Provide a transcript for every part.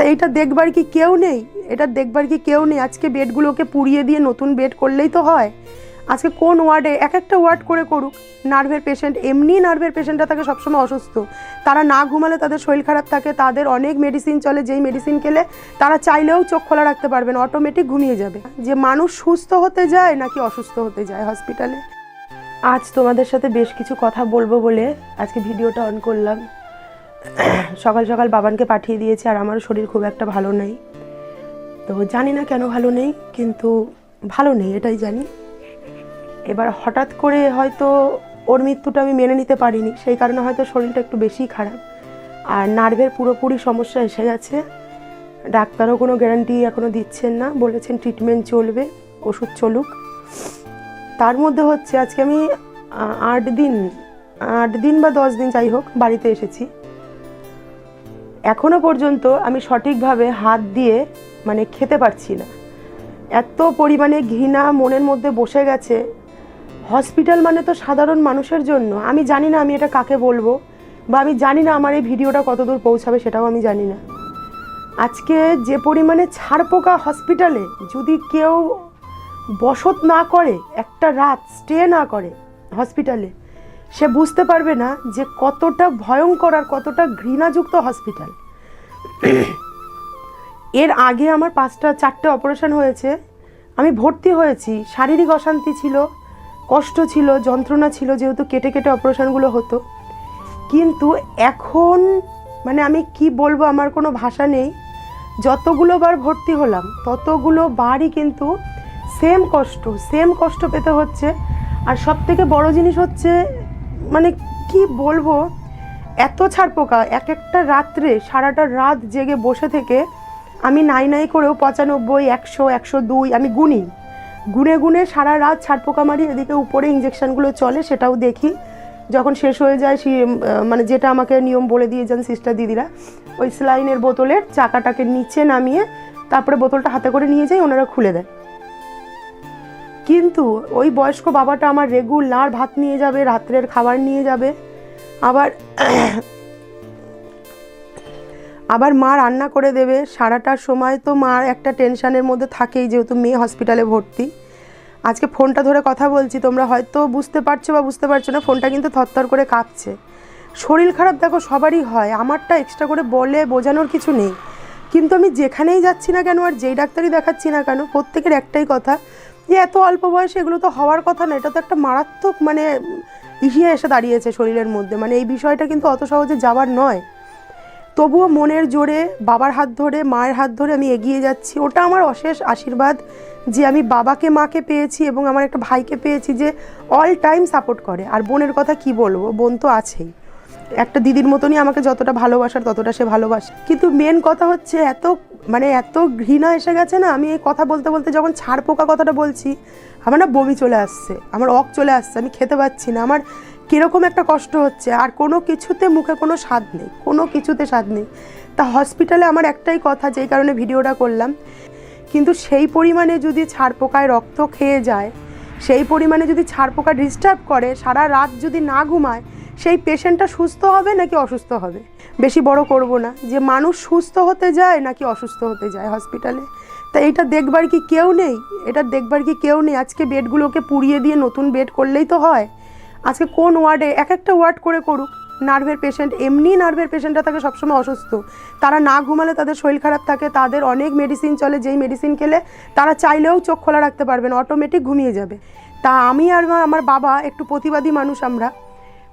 তা এটা দেখবার কি কেউ নেই? এটা দেখবার কি কেউ নেই? আজকে বেডগুলোকে পুড়িয়ে দিয়ে নতুন বেড করলেই তো হয়। আজকে কোন ওয়ার্ডে এক একটা ওয়ার্ড করে করুক, নার্ভের পেশেন্ট এমনি নার্ভের পেশেন্টরা থাকে সবসময় অসুস্থ। তারা না ঘুমালে তাদের শরীর খারাপ থাকে, তাদের অনেক মেডিসিন চলে, যেই মেডিসিন খেলে তারা চাইলেও চোখ খোলা রাখতে পারবে না অটোমেটিক ঘুমিয়ে যাবে। যে মানুষ সুস্থ হতে যায় নাকি অসুস্থ হতে যায় হসপিটালে আজ তোমাদের সাথে বেশ কিছু কথা বলব বলে আজকে ভিডিওটা অন করলাম। সকাল সকাল বাবানকে পাঠিয়ে দিয়েছি আর আমারও শরীর খুব একটা ভালো নেই। তো জানি না কেন ভালো নেই, কিন্তু ভালো নেই, এটাই জানি। এবার হঠাৎ করে হয়তো ওর মৃত্যুটা আমি মেনে নিতে পারিনি, সেই কারণে হয়তো শরীরটা একটু বেশিই খারাপ। আর নার্ভের পুরোপুরি সমস্যা এসে গেছে। ডাক্তারও কোনো গ্যারান্টি এখনও দিচ্ছেন না, বলেছেন ট্রিটমেন্ট চলবে, ওষুধ চলুক। তার মধ্যে হচ্ছে, আজকে আমি আট দিন আট দিন বা দশ দিন যাই হোক, বাড়িতে এসেছি। এখনও পর্যন্ত আমি সঠিকভাবে হাত দিয়ে মানে খেতে পারছি না। এত পরিমাণে ঘৃণা মনের মধ্যে বসে গেছে। হসপিটাল মানে তো সাধারণ মানুষের জন্য। আমি জানি না আমি এটা কাকে বলব, বা আমি জানি না আমার এই ভিডিওটা কতদূর পৌঁছাবে সেটাও আমি জানি না। আজকে যে পরিমাণে ছাড়পোকা হসপিটালে যদি কেউ বসত না করে, একটা রাত স্টে না করে হসপিটালে সে বুঝতে পারবে না যে কতটা ভয়ঙ্কর আর কতটা ঘৃণাযুক্ত হসপিটাল। এর আগে আমার পাঁচটা, চারটে অপারেশন হয়েছে। আমি ভর্তি হয়েছি, শারীরিক অশান্তি ছিল, কষ্ট ছিল, যন্ত্রণা ছিল যেহেতু কেটে কেটে অপারেশনগুলো হতো। কিন্তু এখন মানে আমি কি বলব, আমার কোনো ভাষা নেই। যতগুলো বার ভর্তি হলাম, ততগুলো বারই কিন্তু সেম কষ্ট সেম কষ্ট পেতে হচ্ছে। আর সব থেকে বড় জিনিস হচ্ছে মানে কি বলব, এত ছাড় পোকা, এক একটা রাত্রে, সারাটা রাত জেগে বসে থেকে আমি নাই নাই করেও পঁচানব্বই, একশো একশো দুই, আমি গুনি। গুনে গুনে সারা রাত ছাড়পোকা মারি, এদিকে উপরে ইঞ্জেকশানগুলো চলে, সেটাও দেখি। যখন শেষ হয়ে যায়, সে মানে যেটা আমাকে নিয়ম বলে দিয়ে যান সিস্টার দিদিরা, ওই স্লাইনের বোতলের চাকাটাকে নিচে নামিয়ে, তারপরে বোতলটা হাতে করে নিয়ে যাই, ওনারা খুলে দেয়। কিন্তু ওই বয়স্ক বাবাটা আমার রেগুলার ভাত নিয়ে যাবে, রাত্রের খাবার নিয়ে যাবে। আবার আবার মা রান্না করে দেবে। সারাটার সময় তো মার একটা টেনশনের মধ্যে থাকেই, যেহেতু মেয়ে হসপিটালে ভর্তি। আজকে ফোনটা ধরে কথা বলছি, তোমরা হয়তো বুঝতে পারছ বা বুঝতে পারছ না, ফোনটা কিন্তু থরথর করে কাঁপছে। শরীর খারাপ দেখো, সবারই হয়, আমারটা এক্সট্রা করে বলে বোঝানোর কিছু নেই। কিন্তু আমি যেখানেই যাচ্ছি না কেন, আর যেই ডাক্তারই দেখাচ্ছি না কেন, প্রত্যেকের একটাই কথা যে এত অল্প বয়সে এগুলো তো হওয়ার কথা না, এটা তো একটা মারাত্মক মানে ইহিয়ে এসে দাঁড়িয়েছে শরীরের মধ্যে। মানে এই বিষয়টা কিন্তু অত সহজে যাওয়ার নয়। তবুও মনের জোরে, বাবার হাত ধরে, মায়ের হাত ধরে আমি এগিয়ে যাচ্ছি। ওটা আমার অশেষ আশীর্বাদ যে আমি বাবাকে, মাকে পেয়েছি এবং আমার একটা ভাইকে পেয়েছি যে অল টাইম সাপোর্ট করে। আর বোনের কথা কি বলব? বোন তো আছেই। একটা দিদির মতনই আমাকে যতটা ভালোবাসার ততটা সে ভালোবাসে। কিন্তু মেন কথা হচ্ছে এত মানে এত ঘৃণা এসে গেছে না, আমি এই কথা বলতে বলতে যখন ছাড় পোকা কথাটা বলছি, আমার না বমি চলে আসছে, আমার অক চলে আসছে, আমি খেতে পাচ্ছি না, আমার কীরকম একটা কষ্ট হচ্ছে, আর কোনো কিছুতে মুখে কোনো স্বাদ নেই, কোনো কিছুতে স্বাদ নেই। তা হসপিটালে আমার একটাই কথা, যেই কারণে ভিডিওটা করলাম, কিন্তু সেই পরিমাণে যদি ছাড় পোকায় রক্ত খেয়ে যায়, সেই পরিমাণে যদি ছাড় পোকা ডিস্টার্ব করে, সারা রাত যদি না ঘুমায় সেই পেশেন্টটা সুস্থ হবে নাকি অসুস্থ হবে? বেশি বড় করব না। যে মানুষ সুস্থ হতে যায় নাকি অসুস্থ হতে যায় হসপিটালে তা এইটা দেখবার কি কেউ নেই? এটা দেখবার কি কেউ নেই? আজকে বেডগুলোকে পুড়িয়ে দিয়ে নতুন বেড করলেই তো হয়। আজকে কোন ওয়ার্ডে এক একটা ওয়ার্ড করে করুক, নার্ভের পেশেন্ট, এমনি নার্ভের পেশেন্টরা থাকে সবসময় অসুস্থ। তারা না ঘুমালে তাদের শরীর খারাপ থাকে, তাদের অনেক মেডিসিন চলে, যেই মেডিসিন খেলে তারা চাইলেও চোখ খোলা রাখতে পারবে না অটোমেটিক ঘুমিয়ে যাবে। তা আমি আর আমার বাবা একটু প্রতিবাদী মানুষ আমরা।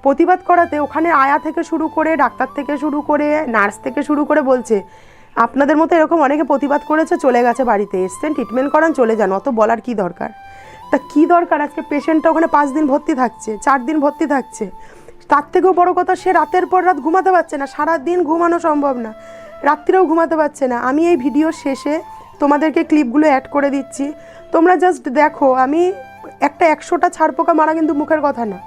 প্রতিবাদ করাতে ওখানে আয়া থেকে শুরু করে, ডাক্তার থেকে শুরু করে, নার্স থেকে শুরু করে বলছে, আপনাদের মতো এরকম অনেকে প্রতিবাদ করেছে, চলে গেছে বাড়িতে, এসছেন ট্রিটমেন্ট করান, চলে যান, অত বলার কি দরকার? তা কি দরকার? আজকে পেশেন্টটা ওখানে পাঁচ দিন ভর্তি থাকছে, চার দিন ভর্তি থাকছে। তার থেকেও বড় কথা, সে রাতের পর রাত ঘুমাতে পারছে না সারা দিন ঘুমানো সম্ভব না রাত্রিরেও ঘুমাতে পারছে না। আমি এই ভিডিওর শেষে তোমাদেরকে ক্লিপগুলো অ্যাড করে দিচ্ছি। তোমরা জাস্ট দেখো, আমি একটা একশোটা ছাড় পোকা মারা কিন্তু মুখের কথা না।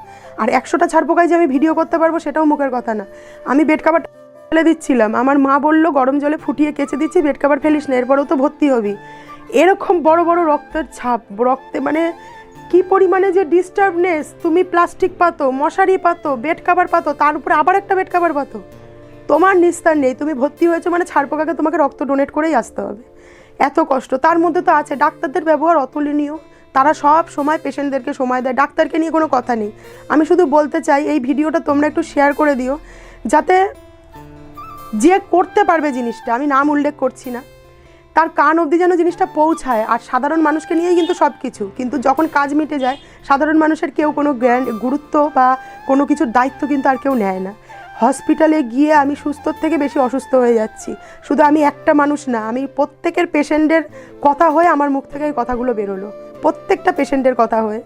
আর একশোটা ছাড় পোকায় যে আমি ভিডিও করতে পারব সেটাও মুখের কথা না। আমি বেড কাভার ফেলে দিচ্ছিলাম। আমার মা বলল, গরম জলে ফুটিয়ে কেচে দিচ্ছি, বেড কাভার ফেলিস না, এরপরেও তো ভর্তি হবি। এরকম বড় বড় রক্তের ছাপ, রক্তে মানে কি পরিমাণে যে ডিস্টার্বনেস তুমি প্লাস্টিক পাতো, মশারি পাতো, বেড কাভার পাতো, তার উপরে আবার একটা বেড কাভার পাতো। তোমার নিস্তার নেই, তুমি ভর্তি হয়েছো মানে ছাড়পোকাকে তোমাকে রক্ত ডোনেট করেই আসতে হবে। এত কষ্ট। তার মধ্যে তো আছে, ডাক্তারদের ব্যবহার অতুলনীয়। তারা সব সময় পেশেন্টদেরকে সময় দেয়, ডাক্তারকে নিয়ে কোনো কথা নেই। আমি শুধু বলতে চাই, এই ভিডিওটা তোমরা একটু শেয়ার করে দিও, যাতে যে করতে পারবে জিনিসটা, আমি নাম উল্লেখ করছি না, তার কান অবধি যেন জিনিসটা পৌঁছায়। আর সাধারণ মানুষকে নিয়েই কিন্তু সব কিছু কিন্তু যখন কাজ মিটে যায়, সাধারণ মানুষের কেউ কোনো জ্ঞান, গুরুত্ব বা কোনো কিছুর দায়িত্ব কিন্তু আর কেউ নেয় না। হসপিটালে গিয়ে আমি সুস্থর থেকে বেশি অসুস্থ হয়ে যাচ্ছি। শুধু আমি একটা মানুষ না, আমি প্রত্যেকের পেশেন্টের কথা হয়ে আমার মুখ থেকে এই কথাগুলো বেরোলো। প্রত্যেকটা পেশেন্টের কথা হয়ে।